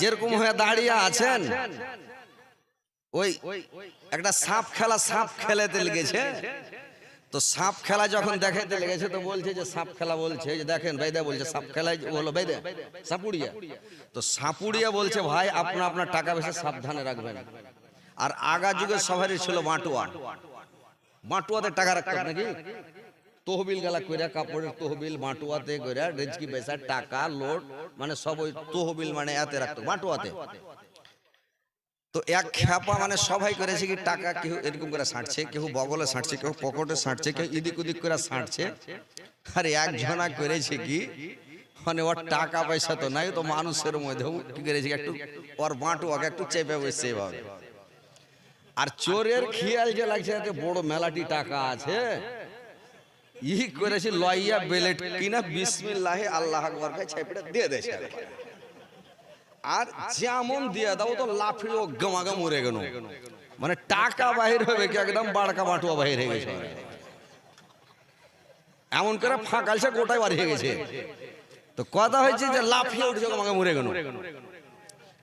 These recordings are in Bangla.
যেরকম হয়ে দাঁড়িয়ে আছেন। ওই একটা সাপ খেলা সাপ খেলাতে লেগেছে। তো সাপ খেলা যখন দেখাইতে লেগেছে তো বলছে যে সাপ খেলা বলছে। যে দেখেন বেদে বলছে সাপ খেলায় বলো বেদে সাপুড়িয়া। তো সাপুড়িয়া বলছে ভাই আপনার আপনার টাকা পয়সা সাবধানে রাখবেন। আর আগা যুগের সবারই ছিল বাঁটুয়া বাঁটুয়াতে টাকা রাখতো নাকি? তহবিল গেলা কইরা, কাপড়ের তহবিল মাটুয়াতে কইরা রেজকি পয়সা, টাকা, লোড মানে সব ওই তহবিল মানে এতে রাখতো, মাটুয়াতে। তো এক খ্যাপা মানে সবাই করেছে কি টাকা কেউ এরকম করে ছাঁটছে কেউ বগলে ছাঁটছে কেউ পকেটে ছাঁটছে কেউ ইদিক উদিক করে ছাঁটছে আর একজনা করেছে কি মানে ওর টাকা পয়সা তো নাই তো মানুষের মধ্যেও কি করেছে একটু ওর বাঁটু ওকে একটু চেপে বসছে এভাবে। আর চোরের খেয়াল যে লাগছে বড় মেলাটি টাকা আছে। ই করেছে লইয়া বেলেট কিনা বিসমিল্লাহ আল্লাহ আকবর কে ছেপড়ে দিয়ে একবারে। আর যেমন দিয়ে দাও তো লাফিয়ে ও গমাগা মরে গেল মানে টাকা বাহির হবে কি একদম বাড়কা বাটুয়া বাহির হয়ে গেছে এমন করে ফাঁকালছে গোটাই বাড়ি হয়ে গেছে তো কথা হয়েছে যে লাফিয়ে উঠছে গমাগা মরে গেল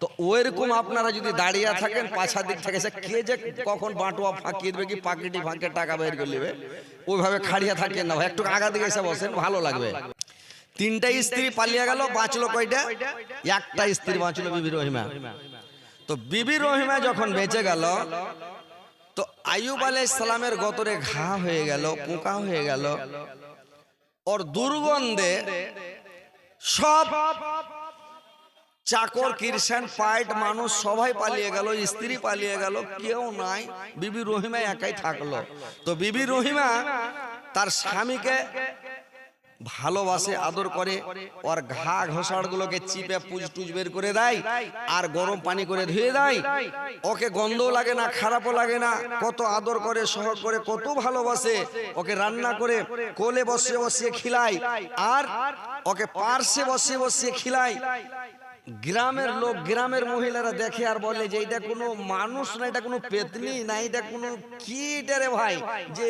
তো ওইরকম আপনারা যদি দাঁড়িয়ে থাকেন পাছার দিক থেকে সে কে যে কখন বাঁটুয়া ফাঁকিয়ে দেবে, কি পাকিটি ফাঁকে টাকা বের করে নেবে? ওইভাবে খাড়িয়ে থাকেন না ভাই, একটু আগা দিকে এসে বসেন, ভালো লাগবে। তিনটা স্ত্রী পালিয়ে গেল, বাঁচলো কয়টা? একটা স্ত্রী বাঁচলো বিবি রহিমা। তো বিবি রহিমা যখন বেঁচে গেল, তো আয়ুব আলাই সালামের গতরে ঘা হয়ে গেল, পোকা হয়ে গেল। ওর দুর্গন্ধে সব চাকর কিরসান পাইট মানুষ সবাই পালিয়ে গেল স্ত্রী পালিয়ে গেল কেউ নাই বিবি রহিমা একাই থাকল। তো বিবি রহিমা তার স্বামীকে ভালোবাসে আদর করে ওর ঘা ঘষাড় গুলোকে চিপে পুজ টুজ বের করে দেয় আর গরম পানি করে ধুয়ে দেয়। ওকে গন্ধও লাগে না খারাপও লাগে না কত আদর করে সহজ করে কত ভালোবাসে। ওকে রান্না করে কোলে বসিয়ে বসিয়ে খিলায় আর ওকে পার্শ্বে বসিয়ে বসিয়ে খিলায় গ্রামের লোক গ্রামের মহিলারা দেখে আর বলে যে এটা কোনো মানুষ না এটা কোনো পেতনি না এটা কোনো কি রে ভাই। যে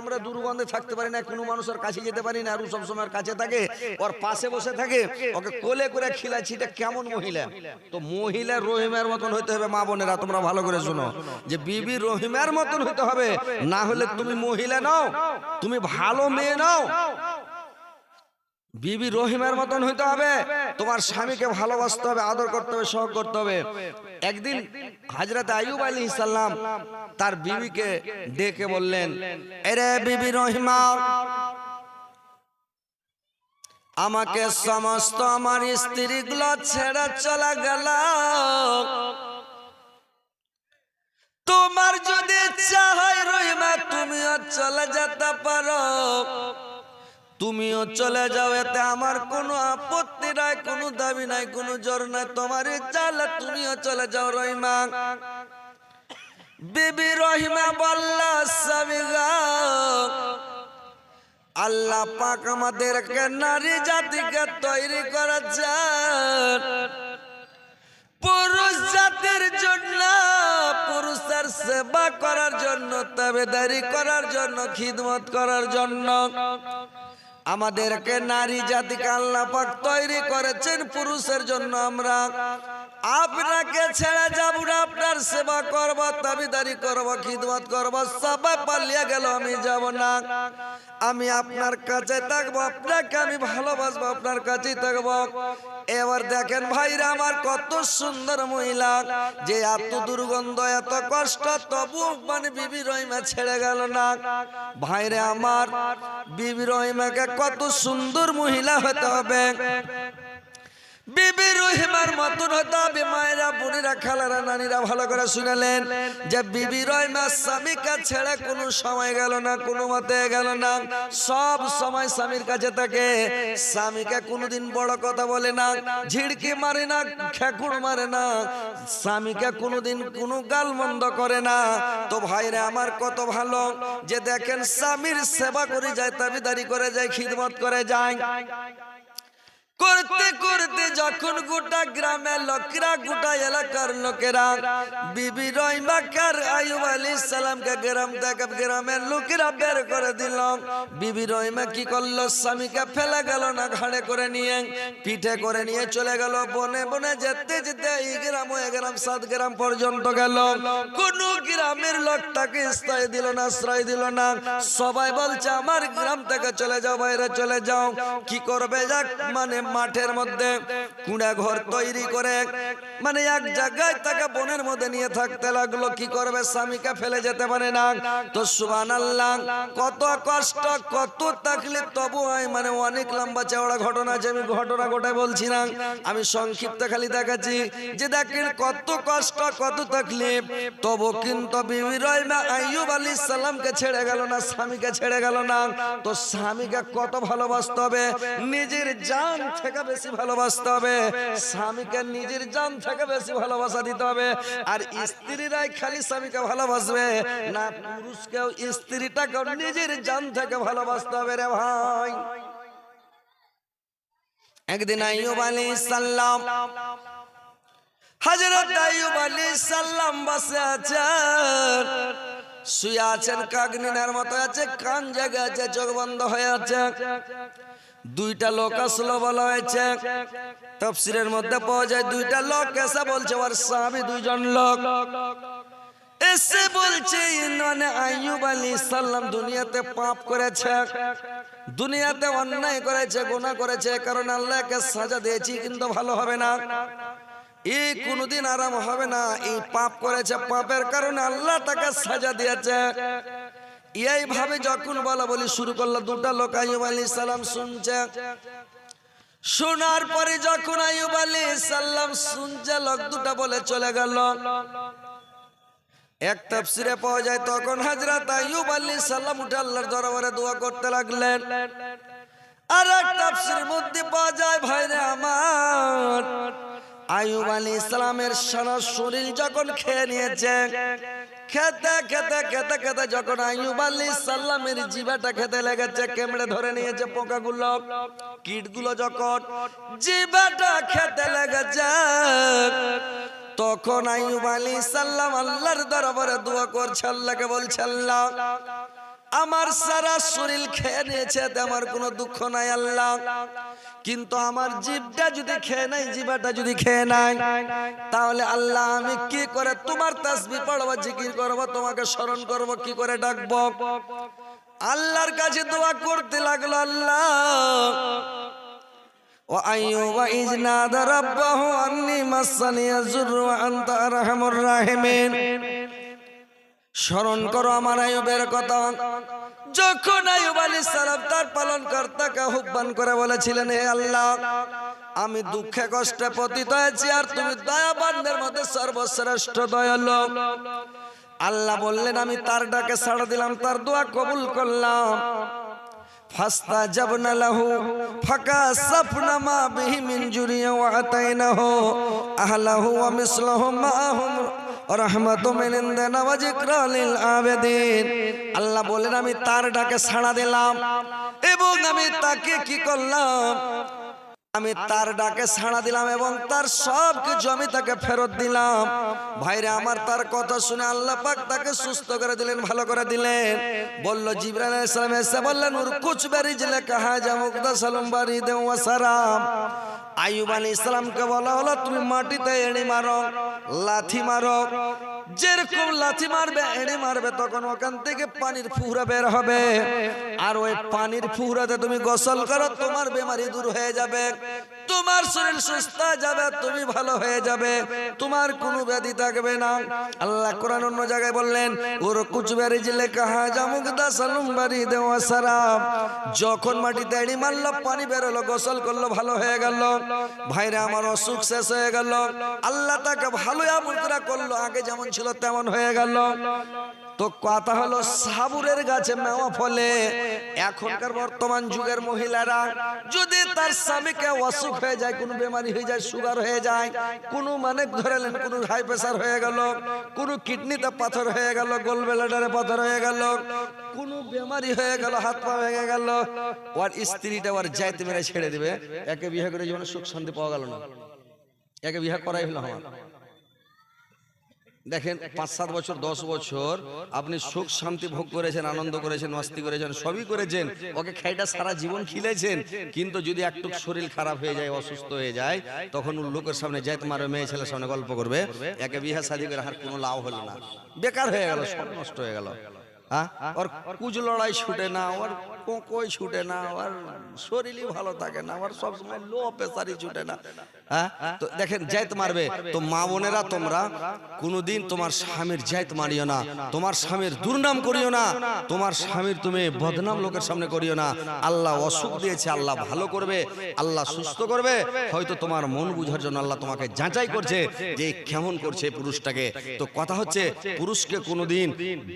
আমরা দুর্গন্ধে থাকতে পারি না কোনো মানুষের কাছে যেতে পারি না আর ও সবসময় কাছে থাকে ওর পাশে বসে থাকে ওকে কোলে করে খিলাচ্ছি এটা কেমন মহিলা? তো মহিলা রহিমের মতন হইতে হবে মা বোনেরা তোমরা ভালো করে শোনো। যে বিবি রহিমের মতন হইতে হবে না হলে তুমি মহিলা নাও তুমি ভালো মেয়ে নাও। বিবি রহিমের মতন হইতে হবে। তোমার স্বামীকে ভালোবাসতে হবে, আদর করতে হবে, সহগ করতে হবে। একদিন হাজরত আয়ুব আলী সাল্লাম তার বিবিকে ডেকে বললেন, এরে বিবি রহিমা আমাকে সমস্ত আমার স্ত্রীগুলো ছেড়ে চলে গেল। তোমার যদি ইচ্ছা হয় রহিমা, তুমিও চলে যেতে পারো। তুমিও চলে যাও, এতে আমার কোনো আপত্তি নাই, কোনো দাবি নাই, কোনো জোর নাই। তোমার হলে তুমিও চলে যাও, রহিমা। বিবি রহিমা বললা, স্বামী আল্লাহ পাক আমাদেরকে নারী জাতিকে তৈরি করেছেন। পুরুষ জাতির জন্য, পুরুষের সেবা করার জন্য তবে তাবেদারি করার জন্য, খিদমত করার জন্য। আমাদেরকে নারী জাতিকে আল্লাপাক তৈরি করেছেন পুরুষের জন্য আমরা। আপনাকে ছেড়ে যাব না, আপনার সেবা করব, তাবিদারি করব, খিদমত করব, সবাই পালিয়ে গেল, আমি যাব না। আমি আপনার কাছে থাকব, আপনাকে আমি ভালোবাসবো, আপনার কাছেই থাকব। এবার দেখেন ভাইরা আমার কত সুন্দর মহিলা, যে এত দুর্গন্ধ, এত কষ্ট, তবু মানে বিবি রহিমা ছেড়ে গেল না। ভাইরে আমার, বিবি রহিমাকে কত সুন্দর মহিলা হতে হবে। বিবি রহিমার মতন হতে হবে মায়েরা, বোনেরা, খালারা, নানিরা ভালো করে শুনালেন যে বিবি রহিমা স্বামীকে ছেড়ে কোনো সময় গেল না, কোনো মতে গেল না। সব সময় স্বামীর কাছে থাকে। স্বামীকে কোনোদিন বড় কথা বলে না, ঝিড়কি মারে না খেকুড় মারে না। স্বামীকে কোনোদিন কোনো গাল মন্দ করে না। তো ভাইরে, আমার কত ভালো যে দেখেন স্বামীর সেবা করে যায়, তাবিদারি করে যায়, খিদমত করে যায়। করতে করতে যখন গোটা গ্রামে লোকেরা, গোটা এলাকার লোকেরা, বিবি রহিমাকার আয়ুব আলী সালামকে গ্রাম থেকে গ্রামের লোকেরা বের করে দিল। বিবি রহিমা কি করল? স্বামীকে ফেলে গেল না, ঘাড়ে করে নিয়ে, পিঠে করে নিয়ে চলে গেল। বনে বনে যেতে যেতে এই গ্রাম ওই গ্রাম, সাত গ্রাম পর্যন্ত গেল। কোন গ্রামের লোক তাকে স্থায়ী দিল না, আশ্রয় দিল না। সবাই বলছে, আমার গ্রাম থেকে চলে যাও, বাইরে চলে যাও। কি করবে যাক? মানে মাঠের মধ্যে কুড়া ঘর তৈরি করে মানে এক জায়গায় তাকে বনের মধ্যে নিয়ে থাকতে লাগল। কি করবে? স্বামীকে ফেলে যেতে পারে না। তো সুবান আল্লাহ কত কষ্ট, কত তাকলিফ, তবু হয় মানে অনেক লম্বা চওড়া ঘটনা আছে, আমি ঘটনা গোটাই বলছি না। আমি সংক্ষিপ্ত খালি দেখাচ্ছি যে দেখেন কত কষ্ট, কত তাকলিফ। তবু কিন্তু আইয়ুব আলী সালামকে ছেড়ে গেল না, স্বামীকে ছেড়ে গেল না। তো স্বামীকে কত ভালোবাসতে হবে? নিজের জান থেকে বেশি ভালোবাসতে হবে। স্বামীকে নিজের জান থেকে বেশি ভালোবাসা দিতে হবে। আর স্ত্রীরাই খালি স্বামীকে ভালোবাসবে, না পুরুষকেও স্ত্রীটাকেও নিজের জান থেকে ভালোবাসতে হবে রে ভাই। একদিন আইয়ুব আলী সাল্লাম হজরত আইয়ুব আলী সাল্লাম বসে আছেন, শুয়ে আছেন, কাগনিনার মতো আছে, কান জেগে আছে, চোখ বন্ধ হয়ে আছে। দুইটা লোক আসলো বলা হয়েছে। তফসিরের মধ্যে পাওয়া যায় দুইটা লোক এসে বলছে ওর স্বামী দুইজন লোক। এসে বলছে মানে আইয়ুব আলী সাল্লাম দুনিয়াতে পাপ করেছে। দুনিয়াতে অন্যায় করেছে গুনাহ করেছে কারণ আল্লাহকে সাজা দিয়েছি কিন্তু ভালো হবে না। এই কোনোদিন আরাম হবে না। এই পাপ করেছে পাপের কারণে আল্লাহ তাকে সাজা দিয়েছে। এইভাবে যখন বলা বলি শুরু করল, দুটা লোক আইয়ুব আলী সালাম শুনছে। শোনার পরে যখন আইয়ুব আলী সাল্লাম শুনছে, লোক দুটা বলে চলে গেল। এক তাফসিরে পাওয়া যায়, তখন হযরত আইয়ুব আলাইহিস সালাম উঠে আল্লাহর দরবারে দোয়া করতে লাগলেন। আর এক তাফসিরের মধ্যে পাওয়া যায়, ভাইরে আমার, আইয়ুব আলাইহিস সালামের সারা শরীর যখন খেয়ে নিয়েছে খেতে খেতে খেতে খেতে যখন আইয়ুব আলী সাল্লামের জিবাটা খেতে লেগেছে, কেমড়ে ধরে নিয়েছে পোকাগুলো। কীটগুলো যখন জিবাটা খেতে লেগেছে, তখন আইয়ুব আলী সাল্লাম আল্লাহর দরবারে দোয়া করছে, আল্লাহকে বলছে, আল্লাহ আমার সারা শরীর খেয়ে নিয়েছে এতে আমার কোনো দুঃখ নাই আল্লাহ কিন্তু আমার জিভটা যদি খেয়ে নাই জিভাটা যদি খেয়ে নাই তাহলে আল্লাহ আমি কি করে তোমার তাসবি পড়বো জিকির করবো তোমাকে স্মরণ করব কি করে ডাকবো আল্লাহর কাছে দোয়া করতে লাগলো আল্লাহ وأيوب إذ نادى ربه أني مسني الضر وأنت أرحم الراحمين স্মরণ করো আমার আয়ুবের কথা। যখন আয়ুব আলী সালাম তার পালন কর্তাকে আহ্বান করে বলেছিলেন, হে আল্লাহ, আমি দুঃখে কষ্টে পতিত হয়েছি আর তুমি দয়াবানদের মধ্যে সর্বশ্রেষ্ঠ দয়াল। আল্লাহ বললেন, আমি তার ডাকে সাড়া দিলাম, তার দোয়া কবুল করলাম। আমি জবনা লাহু ফাকা মা বিহি আল্লাহ বলেন, আমি তার ডাকে সাড়া দিলাম এবং আমি তাকে কি করলাম? আমি তার ডাকে সাড়া দিলাম এবং তার সব কিছু আমি তাকে ফেরত দিলাম। ভাইরে, আমার তার কথা শুনে আল্লাহ পাক তাকে সুস্থ করে দিলেন, ভালো করে দিলেন। বলল, জিবরাইল আলাইহিস সালাম এসে বললেন উর কুছ বারি জিলে কাহা যা মুকদা সালাম বারি দে ওয়া সালাম আইয়ুব আলাইহিস সালামকে বলা হলো, তুমি মাটিতে এড়ি মারো, লাথি মারো। যেরকম লাথি মারবে, এড়ে মারবে, তখন ওখান থেকে পানির ফুহরা বের হবে। আর ওই পানির ফুহরাতে তুমি গোসল করো, তোমার বেমারি দূর হয়ে যাবে। তোমার শরীর সুস্থ যাবে, তুমি ভালো হয়ে যাবে। তোমার কোনো ব্যাধি থাকবে না। আল্লাহ কোরআন অন্য জায়গায় বললেন, ওর কুচবারি জিলে কাহা জামুক দা সালুম বাড়ি দেওয়া সারাম যখন মাটিতে এড়ি মারলো, পানি বেরোলো, গোসল করল, ভালো হয়ে গেল। ভাইরা, আমার অসুখ শেষ হয়ে গেল। আল্লাহ তাকে ভালো আমুদ্রা করল। আগে যেমন ছিল তেমন হয়ে গেল। তো কথা হলো সাবুরের গাছে মেওয়া ফলে। এখনকার বর্তমান যুগের মহিলারা যদি তার স্বামীকে অসুখ হয়ে যায়, কোনো বেমারি হয়ে যায় সুগার হয়ে যায়, কোনো মানে ধরেলেন, কোনো হাই প্রেসার হয়ে গেল, কোনো কিডনিতে পাথর হয়ে গেল গোল ব্লাডারে পাথর হয়ে গেল, কোনো বেমারি হয়ে গেল, হাত পা ভেঙে গেল, ওর স্ত্রীটা ওর যাইতে মেরে ছেড়ে দিবে। একে বিয়ে করে জীবনে সুখ শান্তি পাওয়া গেল না। একে বিয়ে করাই হলো আমার। দেখেন পাঁচ সাত বছর, দশ বছর আপনি সুখ শান্তি ভোগ করেছেন, আনন্দ করেছেন, মাস্তি করেছেন, সবই করেছেন। ওকে খাইটা সারা জীবন খিলেছেন, কিন্তু যদি একটু শরীর খারাপ হয়ে যায়, অসুস্থ হয়ে যায়, তখন লোকের সামনে যাইতে মারবে মেয়ে ছেলের সামনে গল্প করবে, একে বিহা শাদি করে আর কোনো লাভ হলো না। বেকার হয়ে গেল, সব নষ্ট হয়ে গেল। হ্যাঁ? ওর কুজ লড়াই ছুটে না, ওর কোকই ছুটে না ওর শরীরই ভালো থাকে না ওর সবসময় লো প্রেসারই ছুটে না। হ্যাঁ? তো দেখেন জায়ত মারবে। তো মা বোনেরা, তোমরা কোনোদিন তোমার স্বামীর জায়ত মারিও না, তোমার স্বামীর দুর্নাম করিও না, তোমার স্বামীর তুমি বদনাম লোকের সামনে করিও না। আল্লাহ অসুখ দিয়েছে, আল্লাহ ভালো করবে, আল্লাহ সুস্থ করবে। হয়তো তোমার মন বুঝার জন্য আল্লাহ তোমাকে যাচাই করছে, যে কেমন করছে পুরুষটাকে। তো কথা হচ্ছে, পুরুষকে কোনোদিন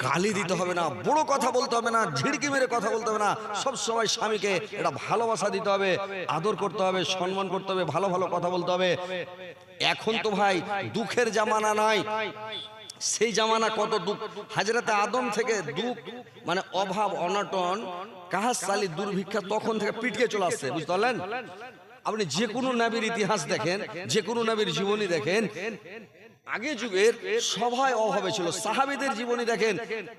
গালি দিতে হবে না, বড় কথা বলতে হবে না, ঝিড়কি মেরে কথা বলতে হবে না। সব সময় স্বামীকে এটা ভালোবাসা দিতে হবে, আদর করতে হবে, সম্মান করতে হবে, ভালো ভালো কথা বলতে হবে। এখন তো ভাই দুঃখের জামানা নাই সেই জামানা কত দুঃখ। হাজরাতে আদম থেকে দুঃখ মানে অভাব, অনটন কাহাস সালি দুর্ভিক্ষা তখন থেকে পিটকে চলে আসছে, বুঝতে পারলেন? আপনি যে কোনো নাবির ইতিহাস দেখেন, যে কোনো নাবির জীবনী দেখেন আগে যুগের সবাই অভাবে ছিল সাহাবিদের জীবনী দেখেন,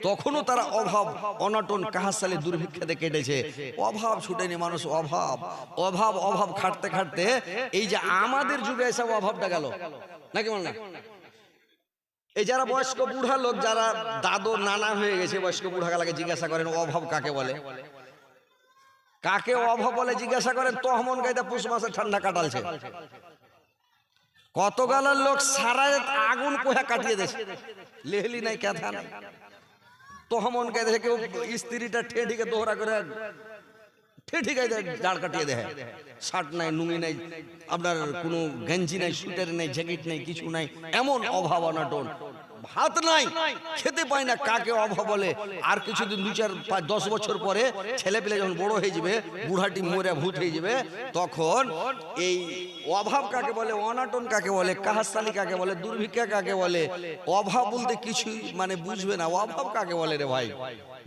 তখনও তারা অভাব, অনটন কাহাসালে দুর্ভিক্ষাতে কেটেছে। অভাব ছুটেনি মানুষ, অভাব অভাব অভাব খাটতে খাটতে এই যে আমাদের যুগে এসব অভাবটা গেল। নাকি বল না? এই যারা বয়স্ক বুড়া লোক, যারা দাদু নানা হয়ে গেছে, বয়স্ক বুড়া গালাকে জিজ্ঞাসা করেন, অভাব কাকে বলে? কাকে অভাব বলে জিজ্ঞাসা করেন, তহমন গাইতে পুষ মাসে ঠান্ডা কাটালছে। কত গালার লোক সারা আগুন কোহা কাটিয়ে দেশে লেহলি নাই, কেঁথা নাই। তহমন দেখে কেউ স্ত্রীটা ঠেঠিকে দোহরা করে কাটিয়ে শার্ট নাই নাই, আপনার কোনো গেঞ্জি নাই সুইটার নাই, জ্যাকেট নাই, কিছু নাই, এমন অভাব অনাটন ভাত নাই, খেতে পায় না, কাকে অভাব বলে। আর কিছুদিন দু চার, পাঁচ, দশ বছর পরে ছেলে পেলে যখন বড় হয়ে যাবে, বুড়াটি মরে ভূত হয়ে যাবে, তখন এই অভাব কাকে বলে, অনাটন কাকে বলে কাহাস্তালি কাকে বলে, দুর্ভিক্ষা কাকে বলে, অভাব বলতে কিছুই মানে বুঝবে না। অভাব কাকে বলে রে ভাই?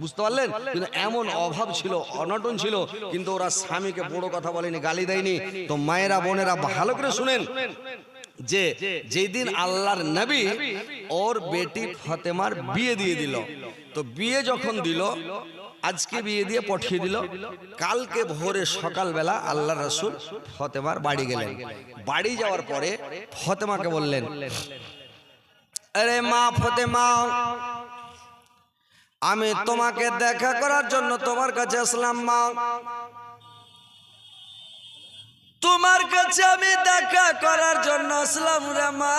বুঝতে পারলেন? কিন্তু এমন অভাব ছিল, অনটন ছিল, কিন্তু ওরা স্বামীকে বড় কথা বলেনি, গালি দেয়নি। তো মায়েরা, বোনেরা ভালো করে শুনেন। যে যেদিন আল্লাহর নবী ওর বেটি ফতেমার বিয়ে দিয়ে দিল। তো বিয়ে যখন দিল আজকে বিয়ে দিয়ে পাঠিয়ে দিল। কালকে ভোরে সকালবেলা আল্লাহ রসুল ফতেমার বাড়ি গেলেন। বাড়ি যাওয়ার পরে ফতেমাকে বললেন আরে মা ফতেমা আমি তোমাকে দেখা করার জন্য তোমার কাছে আসলাম মা। তোমার কাছে আমি দেখা করার জন্য আসলাম রে মা।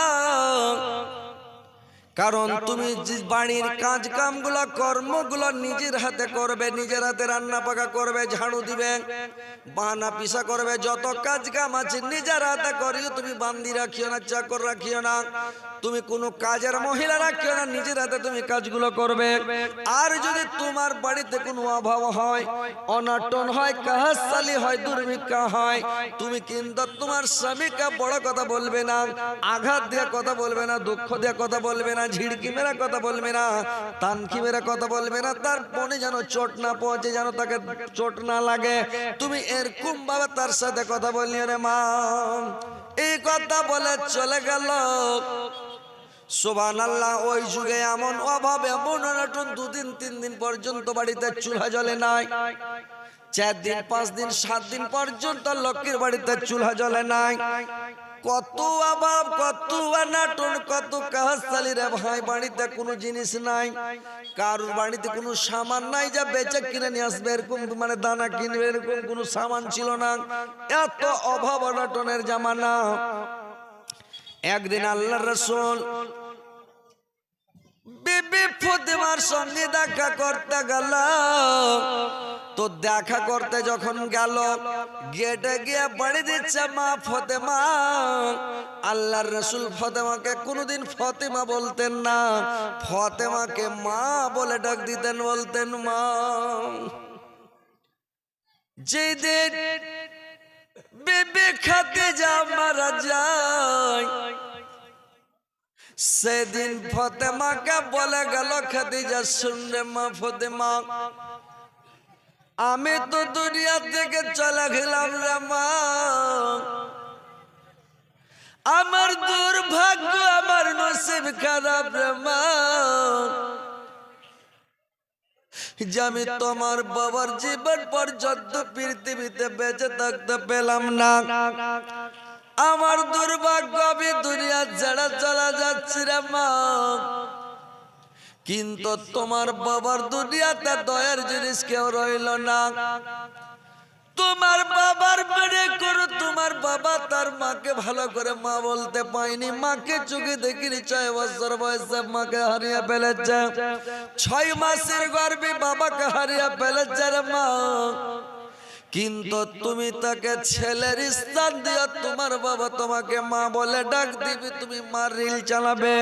কারণ তুমি যে বাড়ির কাজ কামগুলো কর্মগুলো নিজের হাতে করবে নিজের হাতে রান্না পাকা করবে ঝাড়ু দিবে বানা পিসা করবে যত কাজ কাম আছে নিজের হাতে করিও তুমি বান্দি রাখিও না চাকর রাখিও না। তুমি কোনো কাজের মহিলা রাখিও না নিজের হাতে তুমি কাজগুলো করবে। আর যদি তোমার বাড়িতে কোনো অভাব হয় অনাটন হয় কাহাসালি হয় দুর্ভিক্ষা হয় তুমি কিন্তু তোমার স্বামীকে বড় কথা বলবে না আঘাত দিয়ে কথা বলবে না দুঃখ দিয়ে কথা বলবে না ঝিড়কি মেরা কথা বলবে না তানকি মেরা কথা বলবে না, তার মনে যেন চোট না পৌঁছে, যেন তাকে চোট না লাগে। তুমি এরকম ভাবে তার সাথে কথা বললি রে মা। এই কথা বলে চলে গেল। সোবান আল্লাহ ওই যুগে এমন অভাব, এমন অনটন, দুদিন, তিন দিন পর্যন্ত বাড়িতে চুলহা জ্বলে নাই। চার দিন, পাঁচ দিন, সাত দিন পর্যন্ত লক্ষ্মীর বাড়িতে চুলহা জ্বলে নাই। কত অভাব কত অনাটন কত কাহাসালি রে ভাই, বাড়িতে কোনো জিনিস নাই। কারোর বাড়িতে কোনো সামান নাই যা বেচে কিনে নিয়ে আসবে, এরকম মানে দানা কিনবে, এরকম কোনো সামান ছিল না। এত অভাব অনাটনের জামানা। একদিন আল্লাহ রসুল বিবি ফতেমার সঙ্গে দেখা করতে গেল। তো দেখা করতে যখন গেল, গেটে গিয়ে বাড়ি দিচ্ছে মা ফতেমা। আল্লাহর রসুল ফতেমাকে কোনোদিন ফতেমা বলতেন না। ফতেমাকে মা বলে ডাক দিতেন, বলতেন, মা, যেদিন বেবে যা মারা যায়, সেদিন ফতেমাকে বলে গেল, খাদিজা শুনলে মা ফতেমা আমি তো দুনিয়া থেকে চলে গেলাম রে মা। আমার দুর্ভাগ্য, আমার নসিব খারাপ রে মা। যে আমি তোমার বাবার জীবন পর্যন্ত পৃথিবীতে বেঁচে থাকতে পেলাম না। আমার দুর্ভাগ্য, আমি দুনিয়া ছেড়ে চলে যাচ্ছি রে মা। কিন্তু তোমার বাবার দুনিয়াতে দয়ার জিনিস কেউ রইল না। তোমার বাবার মেরে করো তোমার বাবা তার মাকে ভালো করে মা বলতে পাইনি মাকে চোখে দেখিনি, ছয় বছর বয়সে মাকে হারিয়ে ফেলেছে। ছয় মাসের গর্বে বাবাকে হারিয়ে ফেলেছে রে মা। কিন্তু তুমি তাকে ছেলের স্থান দিয়ে তোমার বাবা তোমাকে মা বলে ডাক দিবে, তুমি মার রিল চালাবে।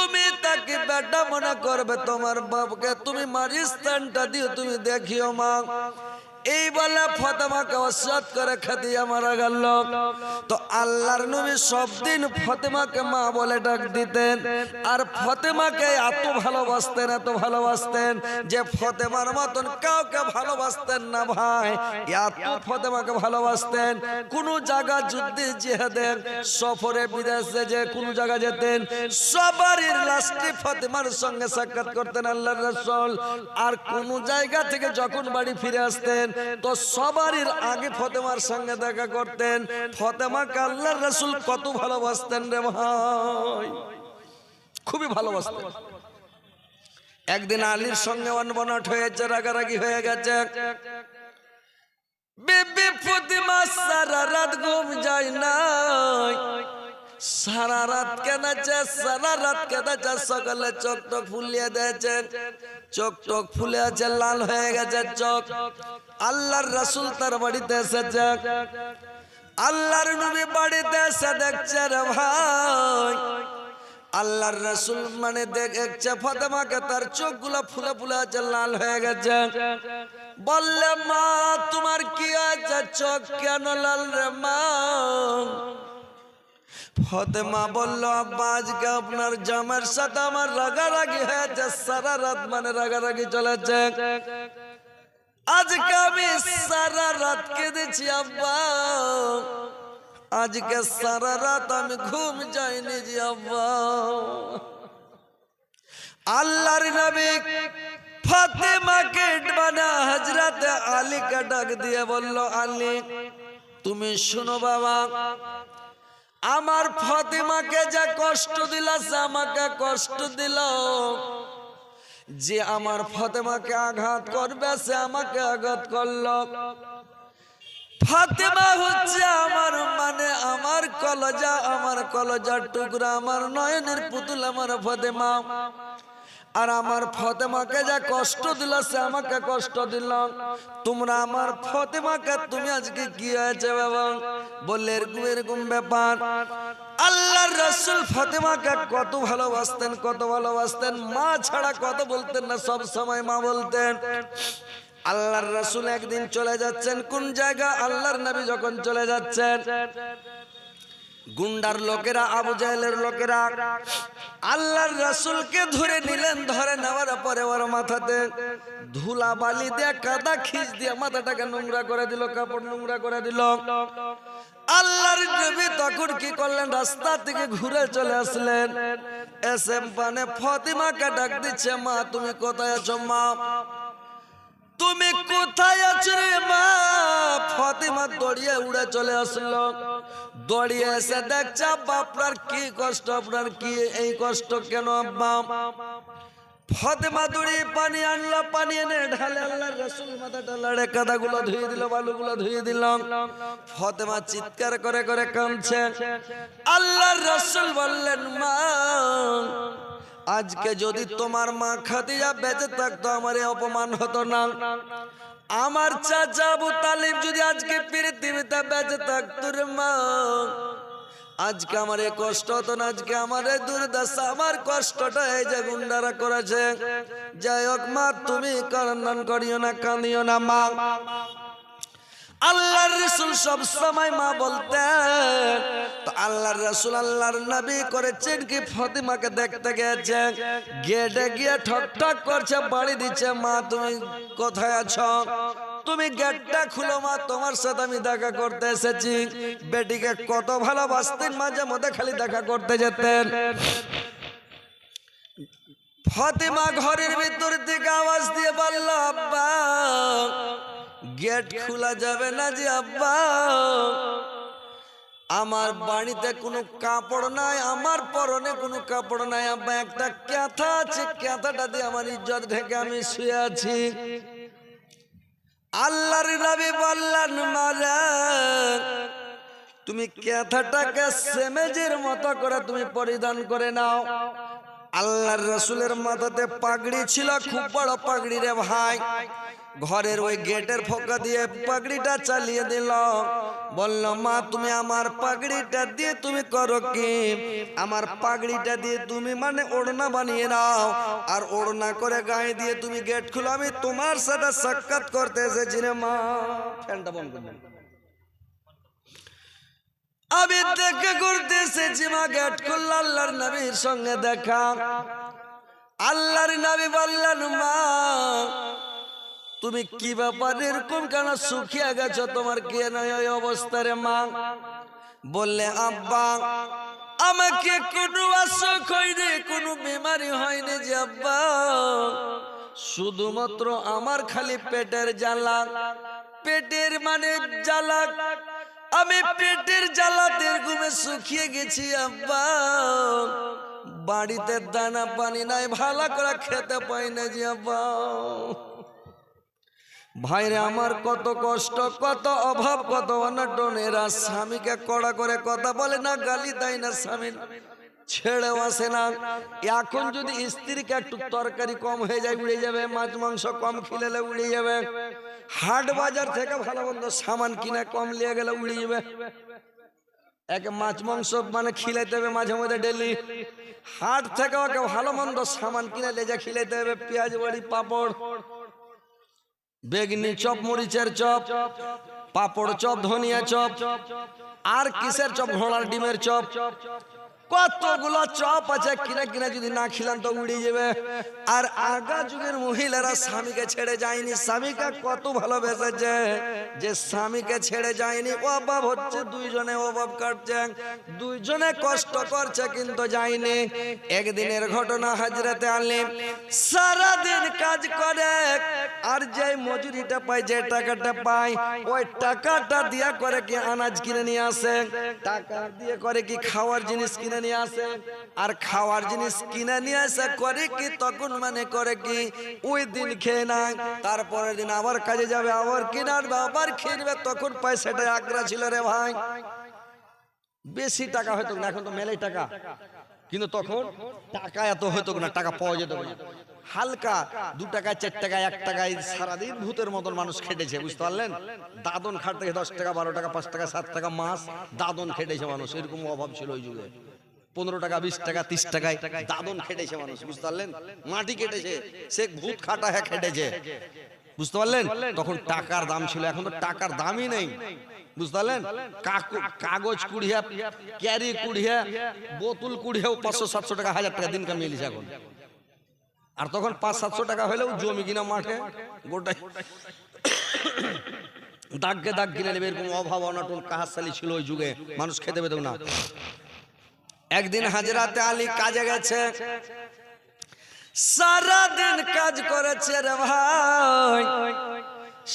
তুমি তাকে বেটা মনে করবে তোমার বাপকে। তুমি মারিস্তানটা দিয়ে তুমি দেখিও মা। এই বলে ফতেমাকে অসৎ করে খাদিয়া মারা গেল। তো আল্লাহর নবী সব দিন ফতেমাকে মা বলে ডাক দিতেন। আর ফতেমাকে এত ভালোবাসতেন এত ভালোবাসতেন যে ফতেমার মতন কাউকে ভালোবাসতেন না ভাই। এত ফতেমাকে ভালোবাসতেন। কোন জায়গা যুদ্ধে জিহাদেন সফরে বিদেশে যে কোন জায়গা যেতেন, সবারই লাস্টে ফতেমার সঙ্গে সাক্ষাৎ করতেন আল্লাহর রাসূল। আর কোন জায়গা থেকে যখন বাড়ি ফিরে আসতেন তো সবারই আগে ফতেমার সঙ্গে দেখা করতেন। ফতেমাকে আল্লাহর রসুল কত ভালোবাসতেন রে ভাই। খুবই ভালোবাসতেন। একদিন আলীর সঙ্গে অনবনট হয়েছে, রাগারাগি হয়ে গেছে। বেবি ফতিমা সারা রাত ঘুম যায় নাই। সারা রাত কেঁদেছে সারা রাত কেঁদেছে সকালে চোখ টক ফুলিয়ে দিয়েছে। চোখ টক ফুলে আছে লাল হয়ে গেছে চোখ। আল্লাহর রাসূল তার বাড়িতে এসেছে। আল্লাহর নবী বাড়িতে এসে দেখছে রে ভাই। আল্লাহর রসুল মানে দেখছে ফাতেমাকে, তার চোখ চোখগুলো ফুলে ফুলে আছে লাল হয়ে গেছে। বললে, মা, তোমার কি আছে চোখ কেন লাল রে মা? ফতেমা বলল, আব্বা, আজকে আপনার জামার সাথে আমার রাগারাগি হয়েছে, সারা রাত মানে রাগারাগি চলেছে। আজকে আমি সারা রাত কেঁদেছি, আব্বা। আজকে সারা রাত আমি ঘুম যাইনি জি, আব্বা। আল্লাহর নবী ফাতেমাকে মানে হজরত আলীকে ডাক দিয়ে বলল, আলী, তুমি শুনো বাবা আমার ফাতেমাকে যা কষ্ট দিল আমাকে কষ্ট দিল। যে আমার ফাতেমাকে আঘাত করবে, সে আমাকে আঘাত করল। ফাতেমা হচ্ছে আমার মানে আমার কলজা, আমার কলজার টুকরা, আমার নয়নের পুতুল, আমার ফাতেমা। আর আমার ফতেমাকে যা কষ্ট দিল, সে আমাকে কষ্ট দিল। তোমরা আমার ফতেমাকে, তুমি আজকে কি হয়েছে বাবা? বললে, এরকম এরকম ব্যাপার। আল্লাহর রসুল ফতেমাকে কত ভালোবাসতেন কত ভালোবাসতেন। মা ছাড়া কত বলতেন না, সব সময় মা বলতেন। আল্লাহর রসুল একদিন চলে যাচ্ছেন। কোন জায়গা? আল্লাহর নবী যখন চলে যাচ্ছেন। গুন্ডার লোকেরা, আবু জাহেলের লোকেরা, আল্লাহর রাসূলকে ধরে নিলেন, ধরে নেওয়ার পরে ওর মাথাতে ধুলা বালি দিয়ে, কাদা খিচ দিয়ে মাথাটাকে নোংরা করে দিল, কাপড় নোংরা করে দিল। আল্লাহর নবী তখন কি করলেন? রাস্তা থেকে ঘুরে চলে আসলেন। এসে মানে ফতিমাকে ডাক দিচ্ছে, মা, তুমি কোথায় আছো, মা? তুমি কোথায় আছো রে মা? ফাতিমা দড়িয়ে উড়ে চলে আসলো। দড়িয়ে এসে দেখছে আপনার কি কষ্ট? আপনার কি এই কষ্ট কেন, আব্বা? ফাতেমা দড়ি পানি আনলো, পানি এনে ঢালে আল্লাহর রাসূল মাথাটা লাড়ে, কাদাগুলো ধুয়ে দিল, বালুগুলো ধুয়ে দিল। ফাতেমা চিৎকার করে করে কাঁদছে। আল্লাহর রাসূল বললেন, মা আজকে যদি তোমার মা খাদিজা বেঁচে থাকতো, আমার অপমান হতো না। আমার চাচা আবু তালিব যদি আজকে পৃথিবীতে বেঁচে থাকতো রে মা, আজকে আমার এই কষ্ট হতো না, আজকে আমার এই দুর্দশা, আমার কষ্টটা এই যে গুন্ডারা করেছে। যাই হোক মা, তুমি কান্নান করিও না, কাঁদিও না মা। আল্লাহর রসুল সব সময় মা বলতেন, তো আল্লাহর রসুল আল্লাহর নবী করেছেন কি? ফতিমাকে দেখতে গেছে গেটে গিয়ে ঠক ঠক করছে, বাড়ি দিচ্ছে, মা, তুমি কোথায় আছো? তুমি গেটটা খুলো, মা, তোমার সাথে আমি দেখা করতে এসেছি। বেটিকে কত ভালোবাসতেন, মাঝে মধ্যে খালি দেখা করতে যেতেন। ফাতেমা ঘরের ভিতর থেকে আওয়াজ দিয়ে বলল, আব্বা গেট খোলা যাবে না যে আব্বা। আমার বাড়িতে কোনো কাপড় নাই, আমার পরনে কোনো কাপড় নাই। আব্বা, একটা ক্যাথা আছে, ক্যাথাটা দিয়ে আমার ইজ্জত ঢেকে আমি শুয়ে আছি। আল্লাহর নবী বললেন, মারা, তুমি ক্যাথাটাকে সেমেজের মতো করে তুমি পরিধান করে নাও। আল্লাহর রসুলের মাথাতে পাগড়ি ছিল, খুব বড় পাগড়ি রে ভাই। ঘরের ওই গেটের ফোকা দিয়ে পাগড়িটা চালিয়ে দিল। বলল, মা, তুমি আমার পাগড়িটা দিয়ে তুমি করো কি? আমার পাগড়িটা দিয়ে তুমি মানে ওড়না বানিয়ে নাও। আর ওড়না করে গায়ে দিয়ে তুমি গেট খুলো, আমি তোমার সাথে সাক্ষাৎ করতে এসেছি রে মা। ফ্যানটা বন্ধ আমি দেখে ঘুরতে এসেছি মা গেট খুলল আল্লাহর নবীর সঙ্গে দেখা। আল্লাহর নবী বললেন, মা, তুমি কি ব্যাপার? এরকম কেন শুকিয়ে গেছো তোমার কে নয় ওই অবস্থা রে মা? বললে, আব্বা, আমাকে কোনো অসুখ হয়নি, কোনো বিমারি হয়নি যে আব্বা। শুধুমাত্র আমার খালি পেটের জ্বালা। পেটের মানে জ্বালা আমি পেটের জ্বালাতের ঘুমে শুকিয়ে গেছি, আব্বা। বাড়িতে দানা পানি নাই, ভালো করে খেতে পাই না যে, আব্বা। ভাইরে, আমার কত কষ্ট, কত অভাব, কত অনটন এরা স্বামীকে কড়া করে কথা বলে না, গালি দেয় না স্বামী ছেড়েও আসে না। এখন যদি স্ত্রীকে একটু তরকারি কম হয়ে যায়, উড়ে যাবে, মাছ, মাংস কম খিলেলে উড়ে যাবে। হাট বাজার থেকে ভালো মন্দ সামান কিনে কম নিয়ে গেলে উড়ে যাবে। এক মাছ, মাংস মানে খিলাইতে হবে মাঝে মধ্যে ডেলি হাট থেকে ওকে ভালো মন্দ সামান কিনে লেজা খিলাইতে হবে, পেঁয়াজ, বড়ি, পাপড়। বেগনি চপ, মরিচের চপ, পাপড় চপ, ধনিয়া চপ, আর কিসের চপ? ঘোড়ার ডিমের চপ। কতগুলো চপ আছে, কিনা কিনা যদি না খিলান তো উড়ে যাবে। আর আগা যুগের মহিলারা স্বামীকে ছেড়ে যায়নি, স্বামীকে কত ভালোবেসেছে যে স্বামীকে ছেড়ে যায়নি, অভাব হচ্ছে, দুইজনে অভাব কাটছে, দুইজনে কষ্ট করছে কিন্তু যায়নি। একদিনের ঘটনা হাজরাতে আনলি সারাদিন কাজ করে, আর যে মজুরিটা পায় যে টাকাটা পায়, ওই টাকাটা দিয়া করে কি আনাজ কিনে নিয়ে আসে, টাকা দিয়ে করে কি খাওয়ার জিনিস কিনে আর খাওয়ার জিনিস কিনে নিয়ে আসে করে কি, তখন মানে করে কি, ওই দিন খেয়ে নেয়। তারপরের দিন আবার কাজে যাবে, আবার কিনে আনবে আবার খেয়ে নেবে, তখন পয়সাটা আগ্রা ছিল রে ভাই। বেশি টাকা হয়তো না, এখন তো মেলাই টাকা। কিন্তু তখন টাকা এত হতো না, টাকা পাওয়া যেত না। হালকা দু টাকা, চার টাকা, এক টাকায় সারাদিন ভূতের মতন মানুষ খেটেছে, বুঝতে পারলেন? দাদন খাটতে দশ টাকা, বারো টাকা, পাঁচ টাকা, সাত টাকা মাস দাদন খেটেছে মানুষ, এরকম অভাব ছিল ওই যুগে। পনেরো টাকা, বিশ টাকা, তিরিশ টাকায় দাদন খেটেছে মানুষ, বুঝতে পারলেন? মাটি কেটেছে, সে ভূত খাটা হ্যাঁ খেটেছে। বুঝতে পারলেন? তখন টাকার দাম ছিল, এখন তো টাকার দামই নেই। বুঝতে পারলেন? কাগজ কুড়িয়া, ক্যারি কুড়িয়া, বোতল কুড়িয়াও পাঁচশো, সাতশো টাকা, হাজার টাকা দিন কামিয়ে নিছে এখন। আর তখন পাঁচ, সাতশো টাকা হলেও জমি কিনা মাঠে, গোটাই দাগকে দাগ কিনে নেবে, এরকম অভাব, অনটন কাহাসালি ছিল ওই যুগে, মানুষ খেতে পেত না। একদিন হাজরাতে আলী কাজে গেছে। সারাদিন কাজ করেছে রে ভাই।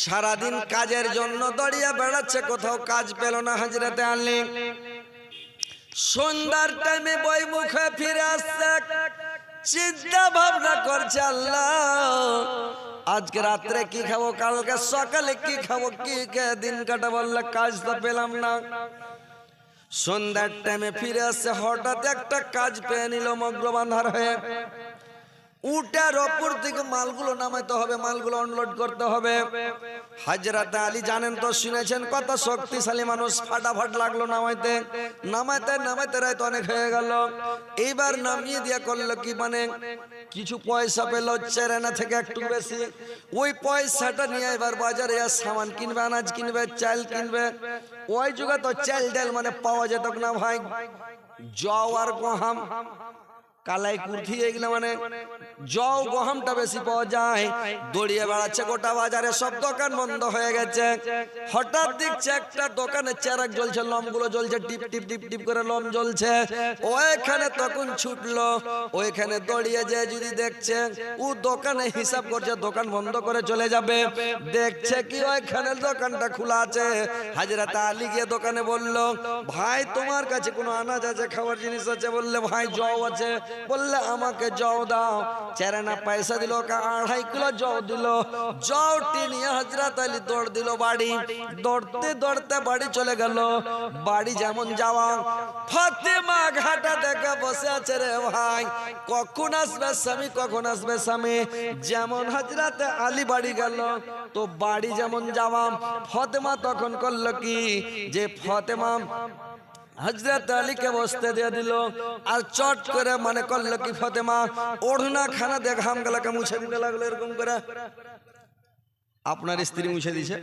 সারাদিন কাজের জন্য দাঁড়িয়ে বেড়াচ্ছে কোথাও কাজ পেল না হাজরাতে আনলি সন্ধ্যার টাইমে বই মুখে ফিরে আসছে। চিন্তা ভাবনা করছে আল্লাহ। আজকে রাত্রে কি খাব কালকে সকালে কি খাব কি দিন কাটা বললে কাজ তো পেলাম না। সন্ধ্যার টাইমে ফিরে আসছে হঠাৎ একটা কাজ পেয়ে নিল মগ্রবান্ধার হয়ে। উটার ওপর থেকে মালগুলো নামাইতে হবে, মালগুলো অনলোড করতে হবে। হাজরাতে আলী জানেন তো, শুনেছেন? কত শক্তিশালী মানুষ, ফাটাফাট লাগল নামাইতে। নামাইতে নামাইতে রায় তো অনেক হয়ে গেল। এইবার নামিয়ে দিয়া করল কি মানে? কিছু পয়সা পেল, চেরানা থেকে একটু বেশি। ওই পয়সাটা নিয়ে এবার বাজারে আর সামান কিনবে, আনাজ কিনবে, চাল কিনবে। ওই যুগে তো চাল ডাল মানে পাওয়া যেত না ভাই। জও আর গহাম। কালাই কুর্থি এগুলো মানে জও গহমটা বেশি পাওয়া যায়। দড়িয়ে বেড়াচ্ছে গোটা বাজারে, সব দোকান বন্ধ হয়ে গেছে। হঠাৎ দেখছে একটা দোকানে চেরাক জ্বলছে, লমগুলো জ্বলছে, টিপ টিপ টিপ টিপ করে লম জ্বলছে। ওইখানে তখন ছুটলো, ওইখানে দড়িয়ে যে যদি দেখছে, ও দোকানে হিসাব করছে, দোকান বন্ধ করে চলে যাবে। দেখছে কি ওইখানে দোকানটা খোলা আছে। হাজরাত আলী গিয়ে দোকানে বলল, ভাই, তোমার কাছে কোনো আনাজ আছে খাবার জিনিস আছে? বললে, ভাই, জও আছে। বললে আমাকে জও দাও। চেরানা পয়সা দিল আড়াই কিলো জও দিল। জওটি নিয়ে হজরত আলী দৌড় দিল বাড়ি। দৌড়তে দৌড়তে বাড়ি চলে গেল। বাড়ি যেমন যাওয়া। ফাতেমা ঘাটা দেখে বসে আছে রে ভাই। কখন আসবে স্বামী, কখন আসবে স্বামী? যেমন হজরতে আলী বাড়ি গেল, তো বাড়ি যেমন যাওয়া। ফতেমা তখন করল কি? যে ফতেমা হজরত আলীকে বসতে দিয়ে দিল। আর চট করে মনে করল কি, ফতেমা, ওড়না খানা দিয়ে গেলাকে মুছে দিতে লাগল, এরকম করে। আপনার স্ত্রী মুছে দিছে।